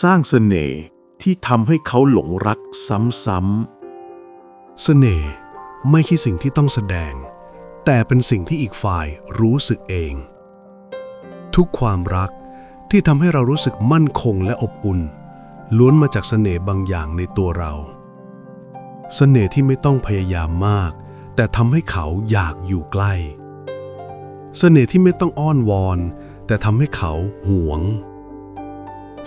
สร้างเสน่ห์ที่ทำให้เขาหลงรักซ้ำๆ เสน่ห์ไม่ใช่สิ่งที่ต้องแสดง แต่เป็นสิ่งที่อีกฝ่ายรู้สึกเอง ทุกความรักที่ทำให้เรารู้สึกมั่นคงและอบอุ่น ล้วนมาจากเสน่ห์บางอย่างในตัวเราเสน่ห์ที่ไม่ต้องพยายามมาก แต่ทำให้เขาอยากอยู่ใกล้เสน่ห์ที่ไม่ต้องอ้อนวอน แต่ทำให้เขาหวง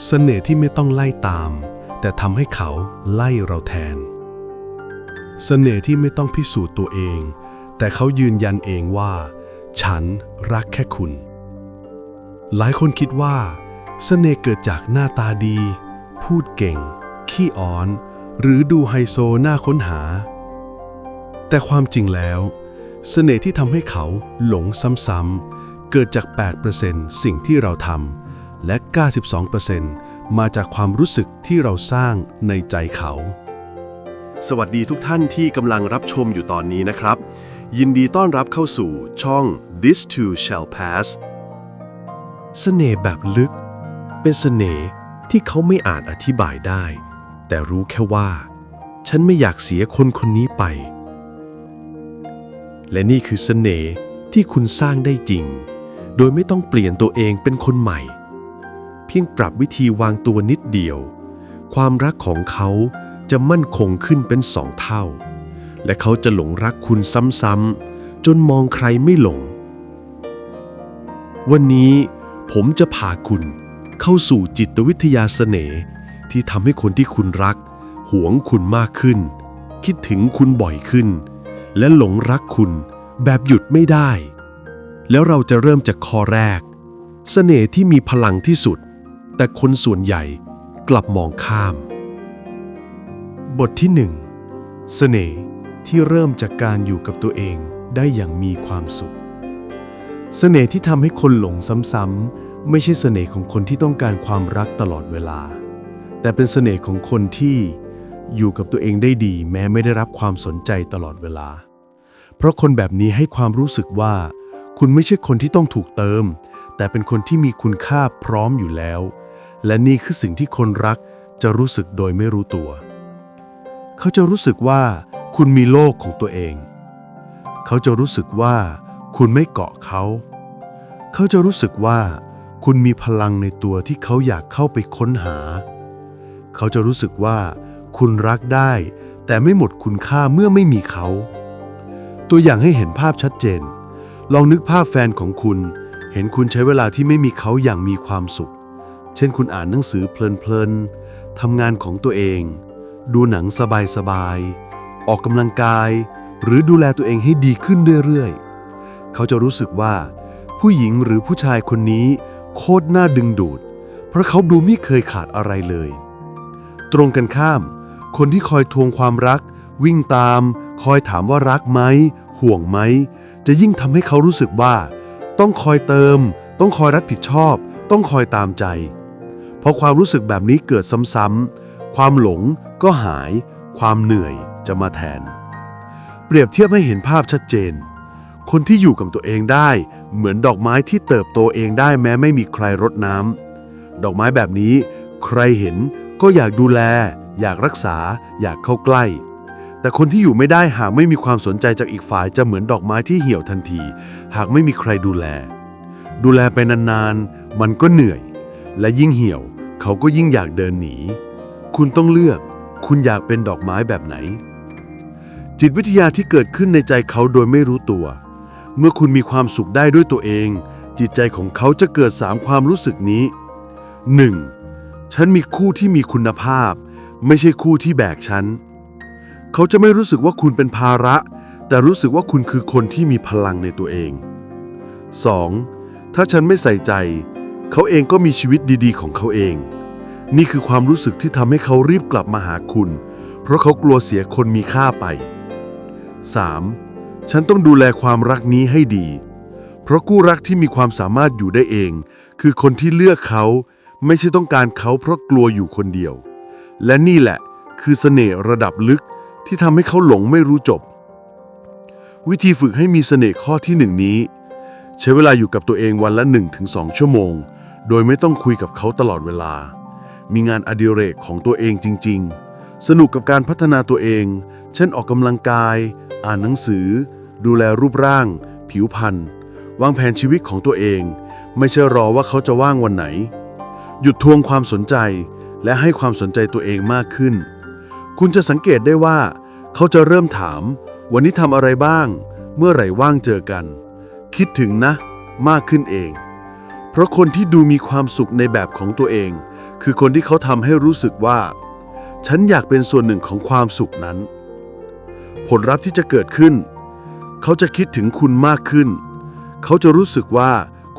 เสน่ห์ที่ไม่ต้องไล่ตาม แต่ทำให้เขาไล่เราแทน เสน่ห์ที่ไม่ต้องพิสูจน์ตัวเอง แต่เขายืนยันเองว่า ฉันรักแค่คุณ หลายคนคิดว่า เสน่ห์เกิดจากหน้าตาดี พูดเก่ง ขี้อ้อน หรือดูไฮโซหน่าค้นหา แต่ความจริงแล้ว เสน่ห์ที่ทำให้เขาหลงซ้ำๆเกิดจาก 8%สิ่งที่เราทำ และ 92%มาจากความรู้สึกที่เราสร้างในใจเขา สวัสดีทุกท่านที่กำลังรับชมอยู่ตอนนี้นะครับ ยินดีต้อนรับเข้าสู่ช่อง This Too Shall Pass เสน่ห์แบบลึก เป็นเสน่ห์ที่เขาไม่อาจอธิบายได้ แต่รู้แค่ว่า ฉันไม่อยากเสียคนคนนี้ไป และนี่คือเสน่ห์ที่คุณสร้างได้จริง โดยไม่ต้องเปลี่ยนตัวเองเป็นคนใหม่ เพียงปรับวิธีวางตัวนิดเดียว ความรักของเขาจะมั่นคงขึ้นเป็นสองเท่า และเขาจะหลงรักคุณซ้ำๆจนมองใครไม่หลง วันนี้ผมจะพาคุณเข้าสู่จิตวิทยาเสน่ห์ที่ทำให้คนที่คุณรัก หวงคุณมากขึ้น คิดถึงคุณบ่อยขึ้น และหลงรักคุณแบบหยุดไม่ได้ แล้วเราจะเริ่มจากข้อแรกเสน่ห์ที่มีพลังที่สุด แต่คนส่วนใหญ่กลับมองข้าม บทที่หนึ่งเสน่ห์ที่เริ่มจากการอยู่กับตัวเองได้อย่างมีความสุข เสน่ห์ที่ทำให้คนหลงซ้ำๆไม่ใช่เสน่ห์ของคนที่ต้องการความรักตลอดเวลา แต่เป็นเสน่ห์ของคนที่อยู่กับตัวเองได้ดี แม้ไม่ได้รับความสนใจตลอดเวลา เพราะคนแบบนี้ให้ความรู้สึกว่า คุณไม่ใช่คนที่ต้องถูกเติม แต่เป็นคนที่มีคุณค่าพร้อมอยู่แล้ว และนี่คือสิ่งที่คนรักจะรู้สึกโดยไม่รู้ตัว เขาจะรู้สึกว่าคุณมีโลกของตัวเอง เขาจะรู้สึกว่าคุณไม่เกาะเขา เขาจะรู้สึกว่าคุณมีพลังในตัวที่เขาอยากเข้าไปค้นหา เขาจะรู้สึกว่าคุณรักได้ แต่ไม่หมดคุณค่าเมื่อไม่มีเขา ตัวอย่างให้เห็นภาพชัดเจน ลองนึกภาพแฟนของคุณ เห็นคุณใช้เวลาที่ไม่มีเขาอย่างมีความสุข เช่นคุณอ่านหนังสือเพลินๆทำงานของตัวเอง ดูหนังสบายๆ ออกกำลังกาย หรือดูแลตัวเองให้ดีขึ้นเรื่อยๆ เขาจะรู้สึกว่า ผู้หญิงหรือผู้ชายคนนี้ โคตรน่าดึงดูด เพราะเขาดูไม่เคยขาดอะไรเลย ตรงกันข้าม คนที่คอยทวงความรัก วิ่งตาม คอยถามว่ารักไหมห่วงไหม จะยิ่งทำให้เขารู้สึกว่า ต้องคอยเติม ต้องคอยรับผิดชอบ ต้องคอยตามใจ พอความรู้สึกแบบนี้เกิดซ้ำๆ ความหลงก็หาย ความเหนื่อยจะมาแทน เปรียบเทียบให้เห็นภาพชัดเจน คนที่อยู่กับตัวเองได้ เหมือนดอกไม้ที่เติบโตเองได้แม้ไม่มีใครรดน้ำดอกไม้แบบนี้ ใครเห็นก็อยากดูแล อยากรักษา อยากเข้าใกล้ แต่คนที่อยู่ไม่ได้หากไม่มีความสนใจจากอีกฝ่ายจะเหมือนดอกไม้ที่เหี่ยวทันที หากไม่มีใครดูแล ดูแลไปนานๆ มันก็เหนื่อย และยิ่งเหี่ยว เขาก็ยิ่งอยากเดินหนี คุณต้องเลือก คุณอยากเป็นดอกไม้แบบไหน จิตวิทยาที่เกิดขึ้นในใจเขาโดยไม่รู้ตัว เมื่อคุณมีความสุขได้ด้วยตัวเอง จิตใจของเขาจะเกิดสามความรู้สึกนี้ 1. ฉันมีคู่ที่มีคุณภาพ ไม่ใช่คู่ที่แบกฉัน เขาจะไม่รู้สึกว่าคุณเป็นภาระ แต่รู้สึกว่าคุณคือคนที่มีพลังในตัวเอง 2. ถ้าฉันไม่ใส่ใจ เขาเองก็มีชีวิตดีๆ ของเขาเอง นี่คือความรู้สึกที่ทำให้เขารีบกลับมาหาคุณ เพราะเขากลัวเสียคนมีค่าไป 3. ฉันต้องดูแลความรักนี้ให้ดี เพราะคู่รักที่มีความสามารถอยู่ได้เอง คือคนที่เลือกเขา ไม่ใช่ต้องการเขาเพราะกลัวอยู่คนเดียว และนี่แหละคือเสน่ห์ระดับลึกที่ทำให้เขาหลงไม่รู้จบ วิธีฝึกให้มีเสน่ห์ข้อที่หนึ่งนี้ ใช้เวลาอยู่กับตัวเองวันละ 1-2 ชั่วโมง โดยไม่ต้องคุยกับเขาตลอดเวลา มีงานอดิเรกของตัวเองจริง ๆ สนุกกับการพัฒนาตัวเอง เช่นออกกำลังกาย อ่านหนังสือ ดูแลรูปร่าง ผิวพรรณวางแผนชีวิตของตัวเอง ไม่ใช่รอว่าเขาจะว่างวันไหน หยุดทวงความสนใจ และให้ความสนใจตัวเองมากขึ้น คุณจะสังเกตได้ว่า เขาจะเริ่มถาม วันนี้ทำอะไรบ้าง เมื่อไหร่ว่างเจอกัน คิดถึงนะ มากขึ้นเอง เพราะคนที่ดูมีความสุขในแบบของตัวเอง คือคนที่เขาทำให้รู้สึกว่า ฉันอยากเป็นส่วนหนึ่งของความสุขนั้น ผลลัพธ์ที่จะเกิดขึ้น เขาจะคิดถึงคุณมากขึ้น เขาจะรู้สึกว่า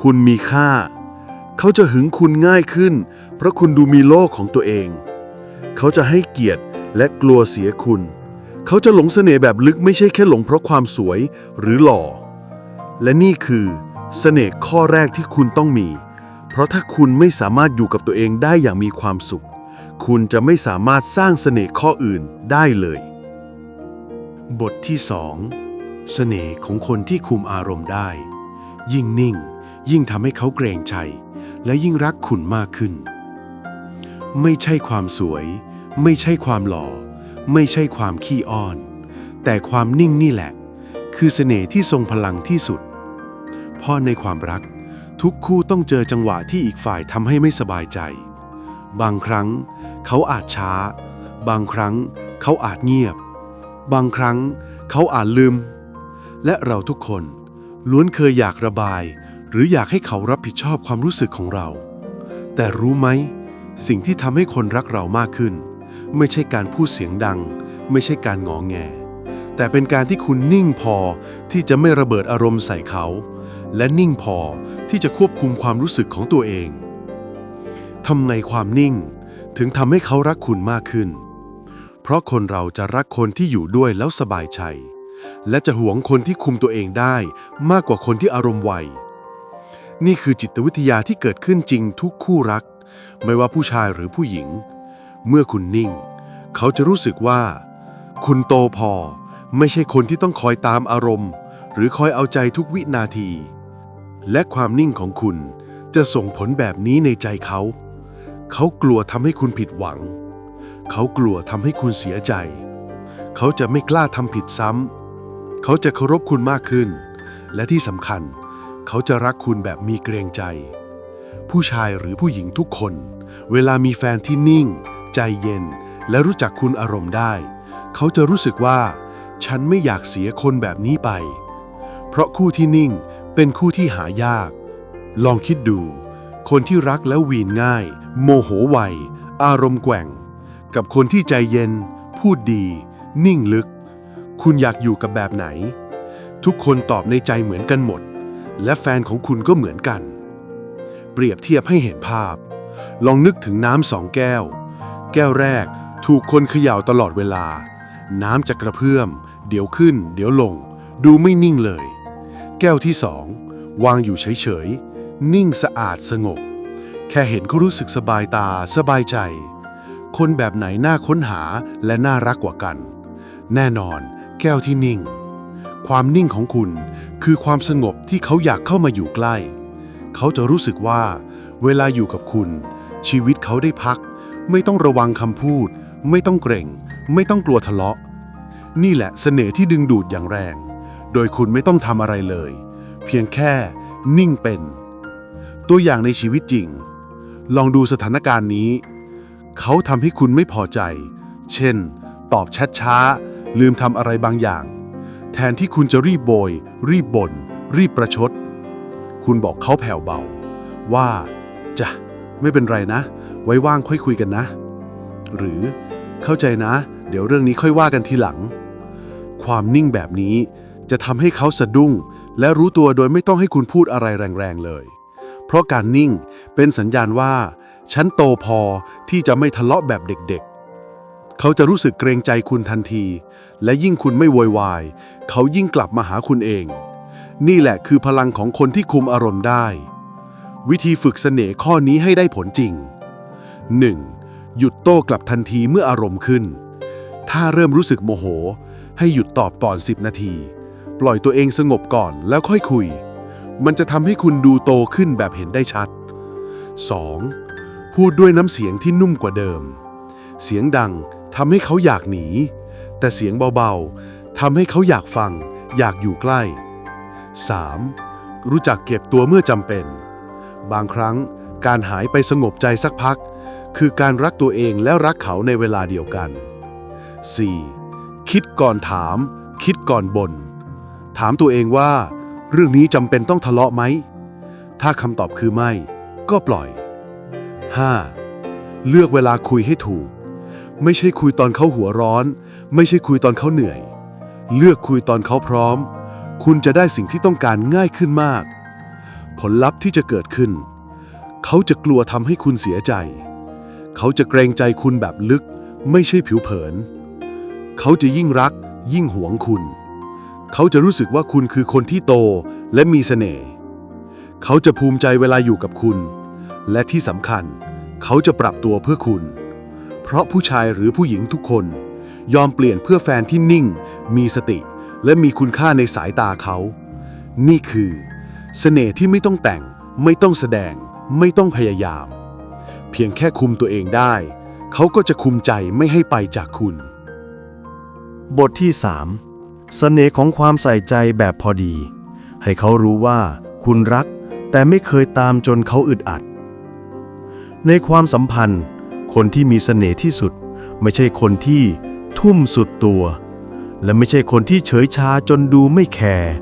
คุณมีค่า เขาจะหึงคุณง่ายขึ้น เพราะคุณดูมีโลกของตัวเอง เขาจะให้เกียรติและกลัวเสียคุณ เขาจะหลงเสน่ห์แบบลึกไม่ใช่แค่หลงเพราะความสวยหรือหล่อ และนี่คือเสน่ห์ข้อแรกที่คุณต้องมี ราะถ้าคุณไม่สามารถอยู่กับตัวเองได้อย่างมีความสุข คุณจะไม่สามารถสร้างเสน่ห์ข้ออื่นได้เลย บทที่สองเสน่ห์ของคนที่คุมอารมณ์ได้ ยิ่งนิ่ง ยิ่งทำให้เขาเกรงใจ และยิ่งรักคุณมากขึ้น ไม่ใช่ความสวย ไม่ใช่ความหล่อ ไม่ใช่ความขี้อ้อน แต่ความนิ่งนี่แหละ คือเสน่ห์ที่ทรงพลังที่สุดพราะในความรัก ทุกคู่ต้องเจอจังหวะที่อีกฝ่ายทำให้ไม่สบายใจ บางครั้ง เขาอาจช้า บางครั้ง เขาอาจเงียบ บางครั้ง เขาอาจลืม และเราทุกคน ล้วนเคยอยากระบาย หรืออยากให้เขารับผิดชอบความรู้สึกของเรา แต่รู้ไหม สิ่งที่ทำให้คนรักเรามากขึ้น ไม่ใช่การพูดเสียงดัง ไม่ใช่การงอแง แต่เป็นการที่คุณนิ่งพอที่จะไม่ระเบิดอารมณ์ใส่เขา และนิ่งพอที่จะควบคุมความรู้สึกของตัวเองทำไงความนิ่งถึงทำให้เขารักคุณมากขึ้น เพราะคนเราจะรักคนที่อยู่ด้วยแล้วสบายใจ และจะหวงคนที่คุมตัวเองได้มากกว่าคนที่อารมณ์ไว นี่คือจิตวิทยาที่เกิดขึ้นจริงทุกคู่รัก ไม่ว่าผู้ชายหรือผู้หญิง เมื่อคุณนิ่ง เขาจะรู้สึกว่า คุณโตพอ ไม่ใช่คนที่ต้องคอยตามอารมณ์ หรือคอยเอาใจทุกวินาที และความนิ่งของคุณ จะส่งผลแบบนี้ในใจเขา เขากลัวทำให้คุณผิดหวัง เขากลัวทำให้คุณเสียใจ เขาจะไม่กล้าทำผิดซ้ำเขาจะเคารพคุณมากขึ้น และที่สำคัญ เขาจะรักคุณแบบมีเกรงใจ ผู้ชายหรือผู้หญิงทุกคน เวลามีแฟนที่นิ่ง ใจเย็น และรู้จักคุณอารมณ์ได้ เขาจะรู้สึกว่า ฉันไม่อยากเสียคนแบบนี้ไป เพราะคู่ที่นิ่ง เป็นคู่ที่หายาก ลองคิดดู คนที่รักแล้ววีนง่าย โมโหไวอารมณ์แกว่ง กับคนที่ใจเย็น พูดดี นิ่งลึก คุณอยากอยู่กับแบบไหน ทุกคนตอบในใจเหมือนกันหมด และแฟนของคุณก็เหมือนกัน เปรียบเทียบให้เห็นภาพ ลองนึกถึงน้ำสองแก้ว แก้วแรกถูกคนเขย่าตลอดเวลา น้ำจะกระเพื่อม เดี๋ยวขึ้น เดี๋ยวลง ดูไม่นิ่งเลย แก้วที่สองวางอยู่เฉยๆ นิ่งสะอาดสงบ แค่เห็นก็รู้สึกสบายตาสบายใจ คนแบบไหนน่าค้นหาและน่ารักกว่ากัน แน่นอน แก้วที่นิ่ง ความนิ่งของคุณคือความสงบที่เขาอยากเข้ามาอยู่ใกล้ เขาจะรู้สึกว่า เวลาอยู่กับคุณ ชีวิตเขาได้พัก ไม่ต้องระวังคำพูด ไม่ต้องเกรงไม่ต้องกลัวทะเลาะ นี่แหละเสน่ห์ที่ดึงดูดอย่างแรง โดยคุณไม่ต้องทำอะไรเลย เพียงแค่นิ่งเป็น ตัวอย่างในชีวิตจริง ลองดูสถานการณ์นี้ เขาทำให้คุณไม่พอใจ เช่น ตอบแชทช้า ลืมทำอะไรบางอย่าง แทนที่คุณจะรีบโบย รีบบ่น รีบประชด คุณบอกเขาแผ่วเบา ว่าจะไม่เป็นไรนะ ไว้ว่างค่อยคุยกันนะ หรือเข้าใจนะ เดี๋ยวเรื่องนี้ค่อยว่ากันทีหลัง ความนิ่งแบบนี้ จะทำให้เขาสะดุ้ง และรู้ตัวโดยไม่ต้องให้คุณพูดอะไรแรงๆเลย เพราะการนิ่งเป็นสัญญาณว่า ฉันโตพอที่จะไม่ทะเลาะแบบเด็กๆ เขาจะรู้สึกเกรงใจคุณทันที และยิ่งคุณไม่โวยวาย เขายิ่งกลับมาหาคุณเอง นี่แหละคือพลังของคนที่คุมอารมณ์ได้ วิธีฝึกเสน่ห์ข้อนี้ให้ได้ผลจริง 1. หยุดโต้กลับทันทีเมื่ออารมณ์ขึ้น ถ้าเริ่มรู้สึกโมโห ให้หยุดตอบก่อน 10 นาที ปล่อยตัวเองสงบก่อนแล้วค่อยคุย มันจะทำให้คุณดูโตขึ้นแบบเห็นได้ชัด 2. พูดด้วยน้ำเสียงที่นุ่มกว่าเดิม เสียงดังทำให้เขาอยากหนี แต่เสียงเบาๆทำให้เขาอยากฟัง อยากอยู่ใกล้ 3. รู้จักเก็บตัวเมื่อจำเป็น บางครั้งการหายไปสงบใจสักพัก คือการรักตัวเองและรักเขาในเวลาเดียวกัน 4. คิดก่อนถาม คิดก่อนบน่น ถามตัวเองว่า เรื่องนี้จำเป็นต้องทะเลาะไหม ถ้าคำตอบคือไม่ ก็ปล่อย 5. เลือกเวลาคุยให้ถูก ไม่ใช่คุยตอนเขาหัวร้อน ไม่ใช่คุยตอนเขาเหนื่อย เลือกคุยตอนเขาพร้อม คุณจะได้สิ่งที่ต้องการง่ายขึ้นมาก ผลลัพธ์ที่จะเกิดขึ้น เขาจะกลัวทำให้คุณเสียใจ เขาจะเกรงใจคุณแบบลึก ไม่ใช่ผิวเผิน เขาจะยิ่งรักยิ่งหวงคุณ เขาจะรู้สึกว่าคุณคือคนที่โตและมีเสน่ห์ เขาจะภูมิใจเวลาอยู่กับคุณ และที่สำคัญ เขาจะปรับตัวเพื่อคุณ เพราะผู้ชายหรือผู้หญิงทุกคน ยอมเปลี่ยนเพื่อแฟนที่นิ่ง มีสติ และมีคุณค่าในสายตาเขา นี่คือ เสน่ห์ที่ไม่ต้องแต่ง ไม่ต้องแสดง ไม่ต้องพยายาม เพียงแค่คุมตัวเองได้ เขาก็จะคุมใจไม่ให้ไปจากคุณ บทที่ 3 เสน่ห์ของความใส่ใจแบบพอดี ให้เขารู้ว่าคุณรัก แต่ไม่เคยตามจนเขาอึดอัด ในความสัมพันธ์ คนที่มีเสน่ห์ที่สุด ไม่ใช่คนที่ทุ่มสุดตัว และไม่ใช่คนที่เฉยชาจนดูไม่แคร์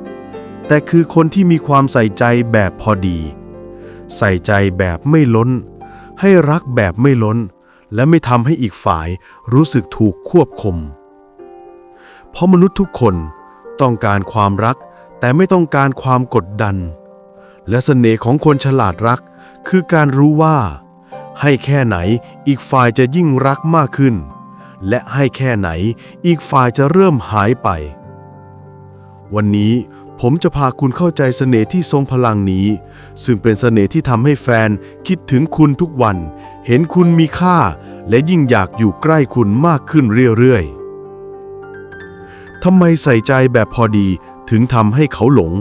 แต่คือคนที่มีความใส่ใจแบบพอดี ใส่ใจแบบไม่ล้น ให้รักแบบไม่ล้น และไม่ทำให้อีกฝ่ายรู้สึกถูกควบคุม เพราะมนุษย์ทุกคนต้องการความรัก แต่ไม่ต้องการความกดดัน และเสน่ห์ของคนฉลาดรัก คือการรู้ว่า ให้แค่ไหนอีกฝ่ายจะยิ่งรักมากขึ้น และให้แค่ไหนอีกฝ่ายจะเริ่มหายไป วันนี้ผมจะพาคุณเข้าใจเสน่ห์ที่ทรงพลังนี้ ซึ่งเป็นเสน่ห์ที่ทำให้แฟนคิดถึงคุณทุกวัน เห็นคุณมีค่า และยิ่งอยากอยู่ใกล้คุณมากขึ้นเรื่อยๆ ทำไมใส่ใจแบบพอดีถึงทำให้เขาหลง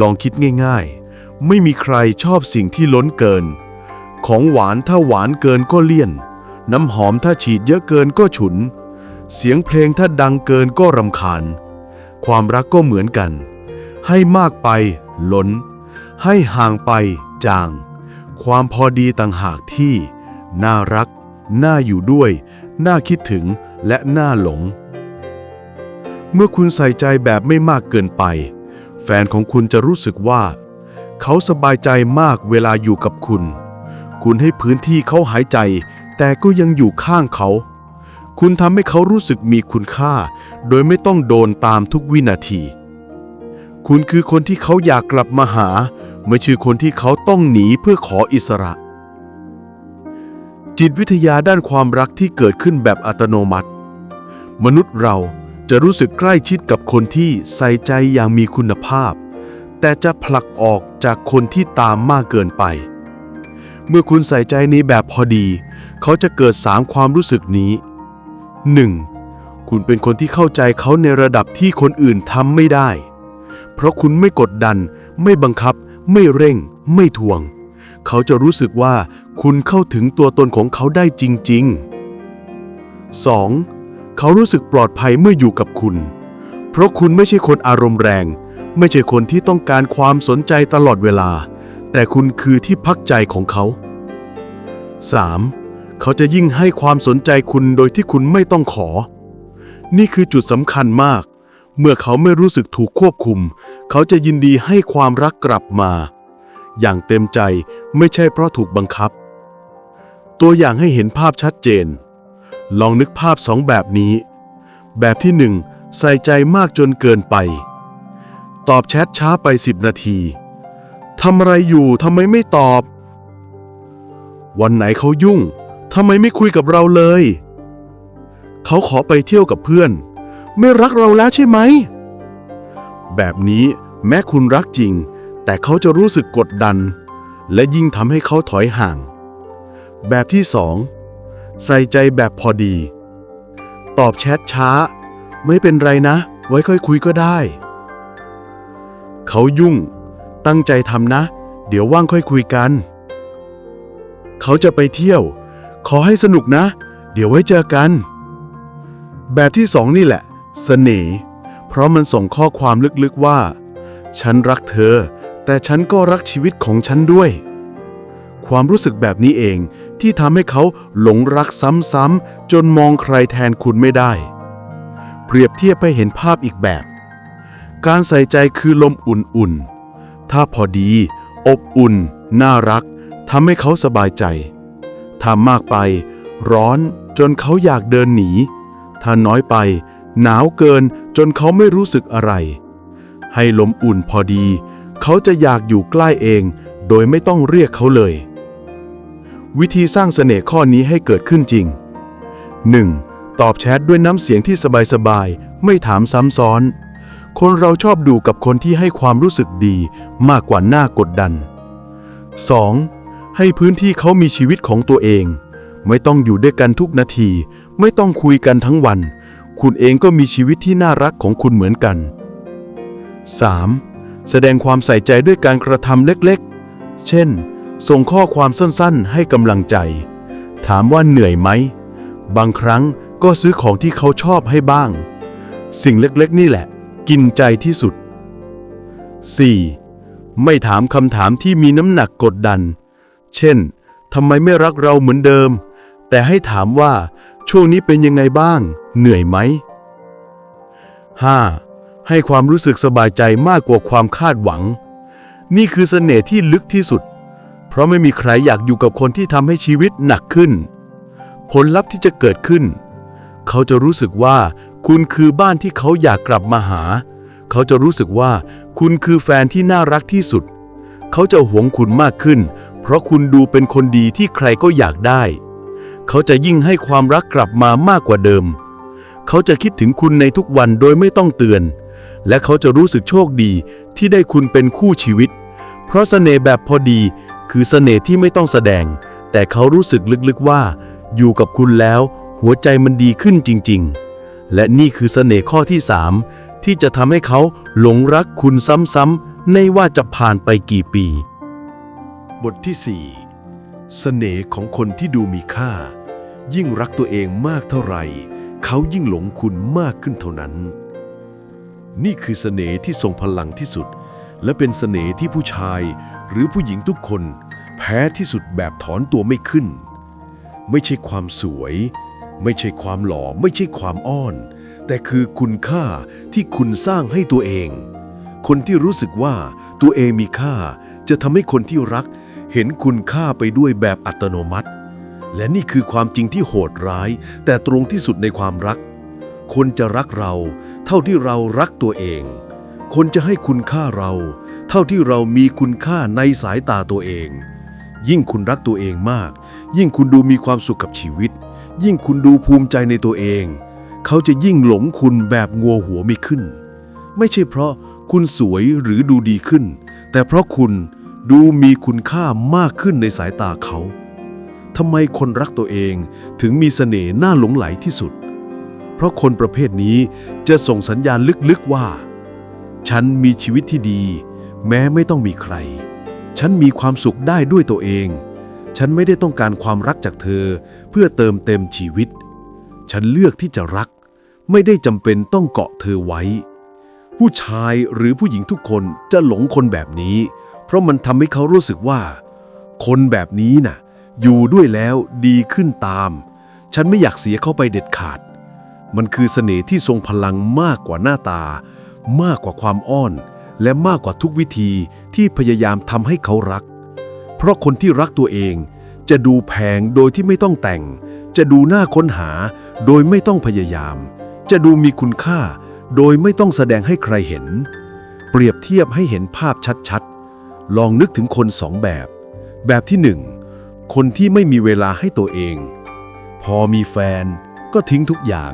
ลองคิดง่ายๆ ไม่มีใครชอบสิ่งที่ล้นเกิน ของหวานถ้าหวานเกินก็เลี่ยน น้ำหอมถ้าฉีดเยอะเกินก็ฉุน เสียงเพลงถ้าดังเกินก็รำคาญ ความรักก็เหมือนกัน ให้มากไปล้น ให้ห่างไปจาง ความพอดีต่างหากที่ น่ารัก น่าอยู่ด้วย น่าคิดถึงและน่าหลง เมื่อคุณใส่ใจแบบไม่มากเกินไป แฟนของคุณจะรู้สึกว่า เขาสบายใจมากเวลาอยู่กับคุณ คุณให้พื้นที่เขาหายใจ แต่ก็ยังอยู่ข้างเขา คุณทำให้เขารู้สึกมีคุณค่า โดยไม่ต้องโดนตามทุกวินาที คุณคือคนที่เขาอยากกลับมาหา ไม่ใช่คนที่เขาต้องหนีเพื่อขออิสระ จิตวิทยาด้านความรักที่เกิดขึ้นแบบอัตโนมัติ มนุษย์เรา จะรู้สึกใกล้ชิดกับคนที่ใส่ใจอย่างมีคุณภาพ แต่จะผลักออกจากคนที่ตามมากเกินไป เมื่อคุณใส่ใจในแบบพอดี เขาจะเกิดสามความรู้สึกนี้ 1. คุณเป็นคนที่เข้าใจเขาในระดับที่คนอื่นทำไม่ได้ เพราะคุณไม่กดดัน ไม่บังคับ ไม่เร่ง ไม่ทวง เขาจะรู้สึกว่าคุณเข้าถึงตัวตนของเขาได้จริง ๆ 2. เขารู้สึกปลอดภัยเมื่ออยู่กับคุณ เพราะคุณไม่ใช่คนอารมณ์แรง ไม่ใช่คนที่ต้องการความสนใจตลอดเวลา แต่คุณคือที่พักใจของเขา 3. เขาจะยิ่งให้ความสนใจคุณโดยที่คุณไม่ต้องขอ นี่คือจุดสำคัญมาก เมื่อเขาไม่รู้สึกถูกควบคุม เขาจะยินดีให้ความรักกลับมา อย่างเต็มใจไม่ใช่เพราะถูกบังคับ ตัวอย่างให้เห็นภาพชัดเจน ลองนึกภาพสองแบบนี้ แบบที่หนึ่งใส่ใจมากจนเกินไป ตอบแชทช้าไป10นาทีทำอะไรอยู่ทำไมไม่ตอบ วันไหนเขายุ่งทำไมไม่คุยกับเราเลย เขาขอไปเที่ยวกับเพื่อน ไม่รักเราแล้วใช่ไหม แบบนี้แม้คุณรักจริง แต่เขาจะรู้สึกกดดัน และยิ่งทำให้เขาถอยห่าง แบบที่สอง ใส่ใจแบบพอดี ตอบแชทช้า ไม่เป็นไรนะ ไว้ค่อยคุยก็ได้ เขายุ่ง ตั้งใจทำนะ เดี๋ยวว่างค่อยคุยกัน เขาจะไปเที่ยว ขอให้สนุกนะ เดี๋ยวไว้เจอกัน แบบที่สองนี่แหละเสน่ห์เพราะมันส่งข้อความลึกๆว่า ฉันรักเธอ แต่ฉันก็รักชีวิตของฉันด้วย ความรู้สึกแบบนี้เองที่ทำให้เขาหลงรักซ้ำๆจนมองใครแทนคุณไม่ได้ เปรียบเทียบให้เห็นภาพอีกแบบ การใส่ใจคือลมอุ่นๆ ถ้าพอดี อบอุ่น น่ารักทำให้เขาสบายใจถ้ามากไป ร้อนจนเขาอยากเดินหนี ถ้าน้อยไป หนาวเกินจนเขาไม่รู้สึกอะไร ให้ลมอุ่นพอดี เขาจะอยากอยู่ใกล้เอง โดยไม่ต้องเรียกเขาเลย วิธีสร้างเสน่ห์ข้อนี้ให้เกิดขึ้นจริง 1. ตอบแชทด้วยน้ำเสียงที่สบายๆ ไม่ถามซ้ำซ้อน คนเราชอบดูกับคนที่ให้ความรู้สึกดีมากกว่าหน้ากดดัน 2. ให้พื้นที่เขามีชีวิตของตัวเอง ไม่ต้องอยู่ด้วยกันทุกนาที ไม่ต้องคุยกันทั้งวัน คุณเองก็มีชีวิตที่น่ารักของคุณเหมือนกัน 3. แสดงความใส่ใจด้วยการกระทำเล็กๆ เช่น ส่งข้อความสั้นๆ ให้กำลังใจ ถามว่าเหนื่อยไหม บางครั้งก็ซื้อของที่เขาชอบให้บ้าง สิ่งเล็กๆ นี่แหละ กินใจที่สุด 4. ไม่ถามคำถามที่มีน้ำหนักกดดัน เช่นทำไมไม่รักเราเหมือนเดิม แต่ให้ถามว่า ช่วงนี้เป็นยังไงบ้าง เหนื่อยไหม 5. ให้ความรู้สึกสบายใจมากกว่าความคาดหวัง นี่คือเสน่ห์ที่ลึกที่สุด เพราะไม่มีใครอยากอยู่กับคนที่ทำให้ชีวิตหนักขึ้น ผลลัพธ์ที่จะเกิดขึ้น เขาจะรู้สึกว่า คุณคือบ้านที่เขาอยากกลับมาหา เขาจะรู้สึกว่า คุณคือแฟนที่น่ารักที่สุด เขาจะหวงคุณมากขึ้น เพราะคุณดูเป็นคนดีที่ใครก็อยากได้ เขาจะยิ่งให้ความรักกลับมามากกว่าเดิม เขาจะคิดถึงคุณในทุกวันโดยไม่ต้องเตือน และเขาจะรู้สึกโชคดีที่ได้คุณเป็นคู่ชีวิต เพราะเสน่ห์แบบพอดี คือเสน่ห์ที่ไม่ต้องแสดง แต่เขารู้สึกลึกๆว่า อยู่กับคุณแล้ว หัวใจมันดีขึ้นจริง ๆ และนี่คือเสน่ห์ข้อที่ 3 ที่จะทำให้เขาหลงรักคุณซ้ำๆไม่ว่าจะผ่านไปกี่ปี บทที่ 4 เสน่ห์ของคนที่ดูมีค่า ยิ่งรักตัวเองมากเท่าไหร่ เขายิ่งหลงคุณมากขึ้นเท่านั้น นี่คือเสน่ห์ที่ทรงพลังที่สุด และเป็นเสน่ห์ที่ผู้ชายหรือผู้หญิงทุกคน แพ้ที่สุดแบบถอนตัวไม่ขึ้น ไม่ใช่ความสวย ไม่ใช่ความหล่อ ไม่ใช่ความอ้อน แต่คือคุณค่าที่คุณสร้างให้ตัวเอง คนที่รู้สึกว่าตัวเองมีค่า จะทำให้คนที่รัก เห็นคุณค่าไปด้วยแบบอัตโนมัติ และนี่คือความจริงที่โหดร้าย แต่ตรงที่สุดในความรัก คนจะรักเราเท่าที่เรารักตัวเอง คนจะให้คุณค่าเรา เท่าที่เรามีคุณค่าในสายตาตัวเอง ยิ่งคุณรักตัวเองมาก ยิ่งคุณดูมีความสุขกับชีวิต ยิ่งคุณดูภูมิใจในตัวเอง เขาจะยิ่งหลงคุณแบบงัวหัวไม่ขึ้น ไม่ใช่เพราะคุณสวยหรือดูดีขึ้น แต่เพราะคุณดูมีคุณค่ามากขึ้นในสายตาเขาทำไมคนรักตัวเองถึงมีเสน่ห์น่าหลงไหลที่สุด เพราะคนประเภทนี้จะส่งสัญญาณลึกๆว่า ฉันมีชีวิตที่ดี แม้ไม่ต้องมีใคร ฉันมีความสุขได้ด้วยตัวเอง ฉันไม่ได้ต้องการความรักจากเธอ เพื่อเติมเต็มชีวิต ฉันเลือกที่จะรัก ไม่ได้จำเป็นต้องเกาะเธอไว้ ผู้ชายหรือผู้หญิงทุกคนจะหลงคนแบบนี้ เพราะมันทำให้เขารู้สึกว่า คนแบบนี้น่ะ อยู่ด้วยแล้วดีขึ้นตาม ฉันไม่อยากเสียเข้าไปเด็ดขาด มันคือเสน่ห์ที่ทรงพลังมากกว่าหน้าตา มากกว่าความอ้อน และมากกว่าทุกวิธีที่พยายามทำให้เขารัก เพราะคนที่รักตัวเอง จะดูแพงโดยที่ไม่ต้องแต่ง จะดูน่าค้นหา โดยไม่ต้องพยายาม จะดูมีคุณค่า โดยไม่ต้องแสดงให้ใครเห็น เปรียบเทียบให้เห็นภาพชัดๆ ลองนึกถึงคนสองแบบ แบบที่หนึ่งคนที่ไม่มีเวลาให้ตัวเอง พอมีแฟนก็ทิ้งทุกอย่าง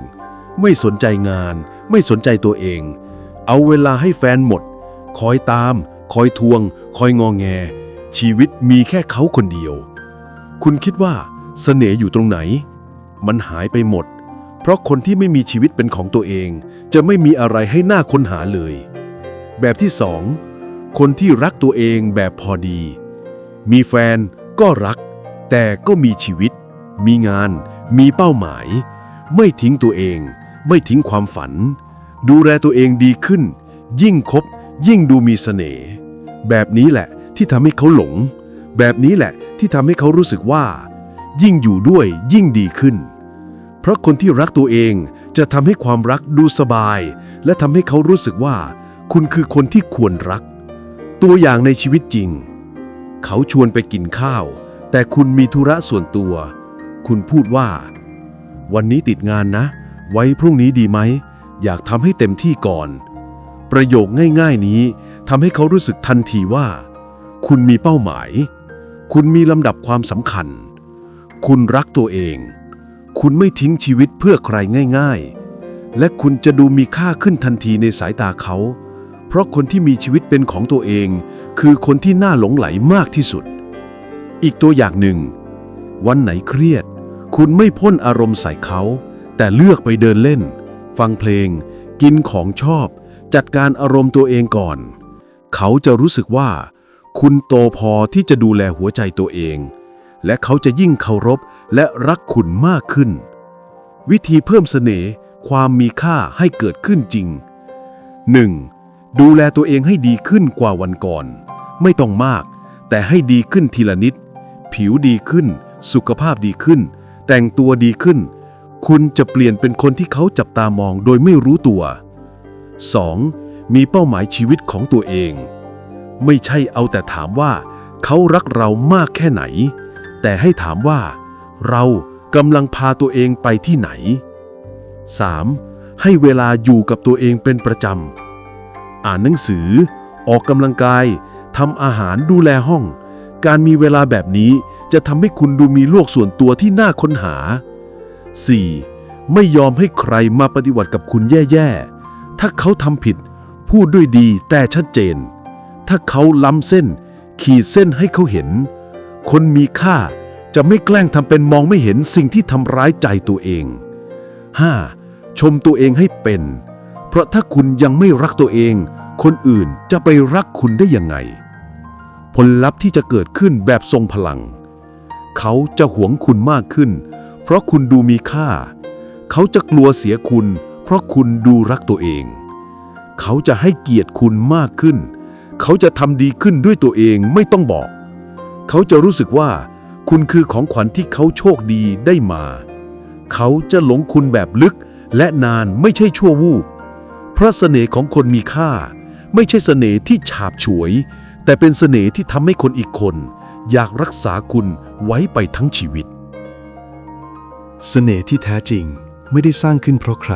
ไม่สนใจงาน ไม่สนใจตัวเอง เอาเวลาให้แฟนหมด คอยตาม คอยทวง คอยงอแง ชีวิตมีแค่เขาคนเดียว คุณคิดว่าเสน่ห์อยู่ตรงไหน มันหายไปหมด เพราะคนที่ไม่มีชีวิตเป็นของตัวเอง จะไม่มีอะไรให้หน่าค้นหาเลย แบบที่สองคนที่รักตัวเองแบบพอดี มีแฟนก็รัก แต่ก็มีชีวิต มีงาน มีเป้าหมาย ไม่ทิ้งตัวเอง ไม่ทิ้งความฝัน ดูแลตัวเองดีขึ้น ยิ่งคบ ยิ่งดูมีเสน่ห์แบบนี้แหละที่ทำให้เขาหลง แบบนี้แหละที่ทำให้เขารู้สึกว่า ยิ่งอยู่ด้วยยิ่งดีขึ้น เพราะคนที่รักตัวเองจะทำให้ความรักดูสบาย และทำให้เขารู้สึกว่า คุณคือคนที่ควรรัก ตัวอย่างในชีวิตจริง เขาชวนไปกินข้าว แต่คุณมีธุระส่วนตัว คุณพูดว่า วันนี้ติดงานนะ ไว้พรุ่งนี้ดีไหม อยากทำให้เต็มที่ก่อน ประโยคง่าย ๆนี้ทำให้เขารู้สึกทันทีว่า คุณมีเป้าหมาย คุณมีลำดับความสำคัญ คุณรักตัวเอง คุณไม่ทิ้งชีวิตเพื่อใครง่าย ๆ และคุณจะดูมีค่าขึ้นทันทีในสายตาเขา เพราะคนที่มีชีวิตเป็นของตัวเอง คือคนที่น่าหลงไหลมากที่สุด อีกตัวอย่างหนึ่ง วันไหนเครียด คุณไม่พ่นอารมณ์ใส่เขา แต่เลือกไปเดินเล่น ฟังเพลง กินของชอบ จัดการอารมณ์ตัวเองก่อน เขาจะรู้สึกว่า คุณโตพอที่จะดูแลหัวใจตัวเอง และเขาจะยิ่งเคารพและรักคุณมากขึ้น วิธีเพิ่มเสน่ห์ความมีค่าให้เกิดขึ้นจริง 1. ดูแลตัวเองให้ดีขึ้นกว่าวันก่อน ไม่ต้องมาก แต่ให้ดีขึ้นทีละนิด ผิวดีขึ้น สุขภาพดีขึ้น แต่งตัวดีขึ้น คุณจะเปลี่ยนเป็นคนที่เขาจับตามองโดยไม่รู้ตัว 2. มีเป้าหมายชีวิตของตัวเอง ไม่ใช่เอาแต่ถามว่า เขารักเรามากแค่ไหน แต่ให้ถามว่า เรากำลังพาตัวเองไปที่ไหน 3. ให้เวลาอยู่กับตัวเองเป็นประจำ อ่านหนังสือ ออกกำลังกายทำอาหารดูแลห้อง การมีเวลาแบบนี้จะทำให้คุณดูมีโลกส่วนตัวที่น่าค้นหา 4. ไม่ยอมให้ใครมาปฏิบัติกับคุณแย่ๆ ถ้าเขาทำผิด พูดด้วยดีแต่ชัดเจน ถ้าเขาล้ำเส้น ขีดเส้นให้เขาเห็น คนมีค่าจะไม่แกล้งทำเป็นมองไม่เห็นสิ่งที่ทำร้ายใจตัวเอง 5. ชมตัวเองให้เป็น เพราะถ้าคุณยังไม่รักตัวเอง คนอื่นจะไปรักคุณได้ยังไง ผลลัพธ์ที่จะเกิดขึ้นแบบทรงพลัง เขาจะหวงคุณมากขึ้น เพราะคุณดูมีค่า เขาจะกลัวเสียคุณ เพราะคุณดูรักตัวเอง เขาจะให้เกียรติคุณมากขึ้น เขาจะทำดีขึ้นด้วยตัวเองไม่ต้องบอก เขาจะรู้สึกว่า คุณคือของขวัญที่เขาโชคดีได้มา เขาจะหลงคุณแบบลึกและนานไม่ใช่ชั่ววูบพระเสน่ห์ของคนมีค่า ไม่ใช่เสน่ห์ที่ฉาบฉวย แต่เป็นเสน่ห์ที่ทำให้คนอีกคน อยากรักษาคุณไว้ไปทั้งชีวิต เสน่ห์ที่แท้จริงไม่ได้สร้างขึ้นเพราะใคร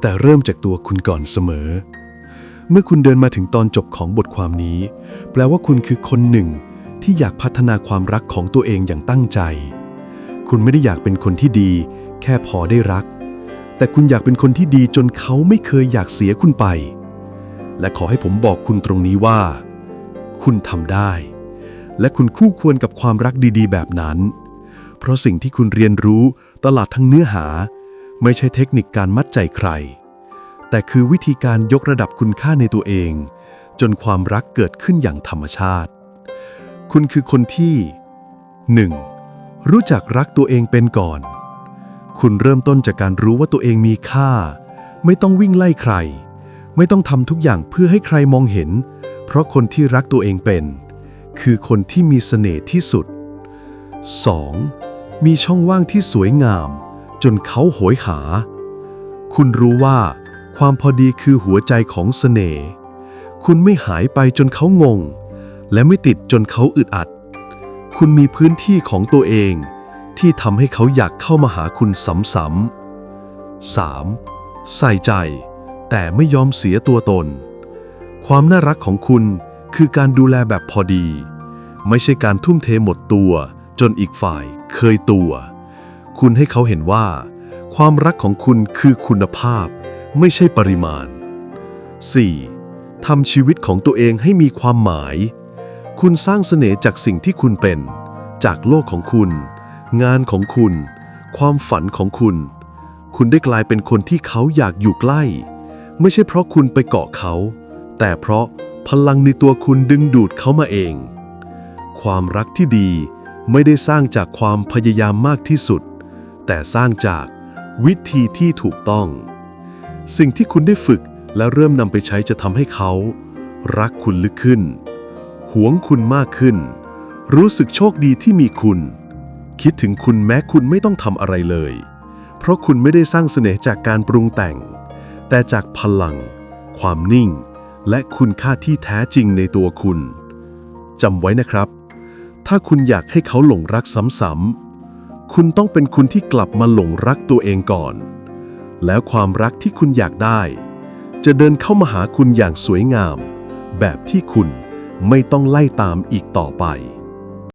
แต่เริ่มจากตัวคุณก่อนเสมอ เมื่อคุณเดินมาถึงตอนจบของบทความนี้ แปลว่าคุณคือคนหนึ่ง ที่อยากพัฒนาความรักของตัวเองอย่างตั้งใจ คุณไม่ได้อยากเป็นคนที่ดี แค่พอได้รัก แต่คุณอยากเป็นคนที่ดีจนเขาไม่เคยอยากเสียคุณไป และขอให้ผมบอกคุณตรงนี้ว่า คุณทำได้ และคุณคู่ควรกับความรักดี ๆ แบบนั้น เพราะสิ่งที่คุณเรียนรู้ ตลอดทั้งเนื้อหา ไม่ใช่เทคนิคการมัดใจใคร แต่คือวิธีการยกระดับคุณค่าในตัวเอง จนความรักเกิดขึ้นอย่างธรรมชาติ คุณคือคนที่ 1. รู้จักรักตัวเองเป็นก่อน คุณเริ่มต้นจากการรู้ว่าตัวเองมีค่า ไม่ต้องวิ่งไล่ใคร ไม่ต้องทำทุกอย่างเพื่อให้ใครมองเห็น เพราะคนที่รักตัวเองเป็น คือคนที่มีเสน่ห์ที่สุด 2. มีช่องว่างที่สวยงาม จนเขาโหยหา คุณรู้ว่า ความพอดีคือหัวใจของเสน่ห์คุณไม่หายไปจนเขางง และไม่ติดจนเขาอึดอัด คุณมีพื้นที่ของตัวเอง ที่ทำให้เขาอยากเข้ามาหาคุณซ้ำๆ 3. ใส่ใจ แต่ไม่ยอมเสียตัวตน ความน่ารักของคุณคือการดูแลแบบพอดี ไม่ใช่การทุ่มเทหมดตัว จนอีกฝ่าย เคยตัว คุณให้เขาเห็นว่า ความรักของคุณคือคุณภาพ ไม่ใช่ปริมาณ 4. ทำชีวิตของตัวเองให้มีความหมาย คุณสร้างเสน่ห์จากสิ่งที่คุณเป็น จากโลกของคุณ งานของคุณ ความฝันของคุณ คุณได้กลายเป็นคนที่เขาอยากอยู่ใกล้ ไม่ใช่เพราะคุณไปเกาะเขา แต่เพราะพลังในตัวคุณดึงดูดเขามาเอง ความรักที่ดี ไม่ได้สร้างจากความพยายามมากที่สุด แต่สร้างจากวิธีที่ถูกต้อง สิ่งที่คุณได้ฝึกและเริ่มนำไปใช้จะทำให้เขา รักคุณลึกขึ้น หวงคุณมากขึ้น รู้สึกโชคดีที่มีคุณ คิดถึงคุณแม้คุณไม่ต้องทำอะไรเลย เพราะคุณไม่ได้สร้างเสน่ห์จากการปรุงแต่ง แต่จากพลัง ความนิ่ง และคุณค่าที่แท้จริงในตัวคุณจำไว้นะครับ ถ้าคุณอยากให้เขาหลงรักซ้ำๆ คุณต้องเป็นคุณที่กลับมาหลงรักตัวเองก่อน แล้วความรักที่คุณอยากได้ จะเดินเข้ามาหาคุณอย่างสวยงาม แบบที่คุณไม่ต้องไล่ตามอีกต่อไป